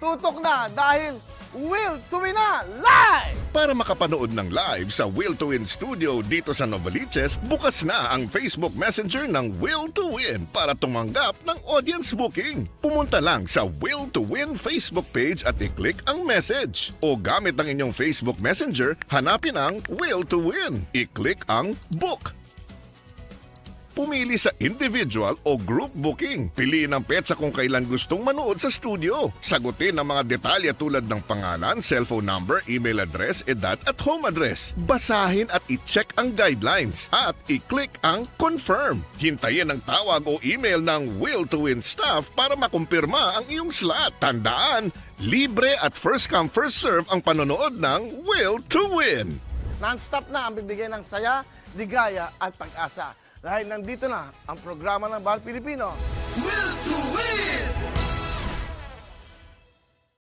tutok na dahil Will to Win na live! Para makapanood ng live sa Will to Win Studio dito sa Novaliches, bukas na ang Facebook Messenger ng Will to Win para tumanggap ng audience booking. Pumunta lang sa Will to Win Facebook page at i-click ang message. O gamit ang inyong Facebook Messenger, hanapin ang Will to Win. I-click ang Book. Pumili sa individual o group booking. Piliin ang petsa kung kailan gustong manood sa studio. Sagutin ang mga detalye tulad ng pangalan, cellphone number, email address, edad at home address. Basahin at i-check ang guidelines at i-click ang confirm. Hintayin ang tawag o email ng Will to Win staff para makumpirma ang iyong slot. Tandaan, libre at first come first serve ang panonood ng Will to Win. Non-stop na ang bibigay ng saya, ligaya at pag-asa. Dahil nandito na ang programa ng Bahal Pilipino. Will to win!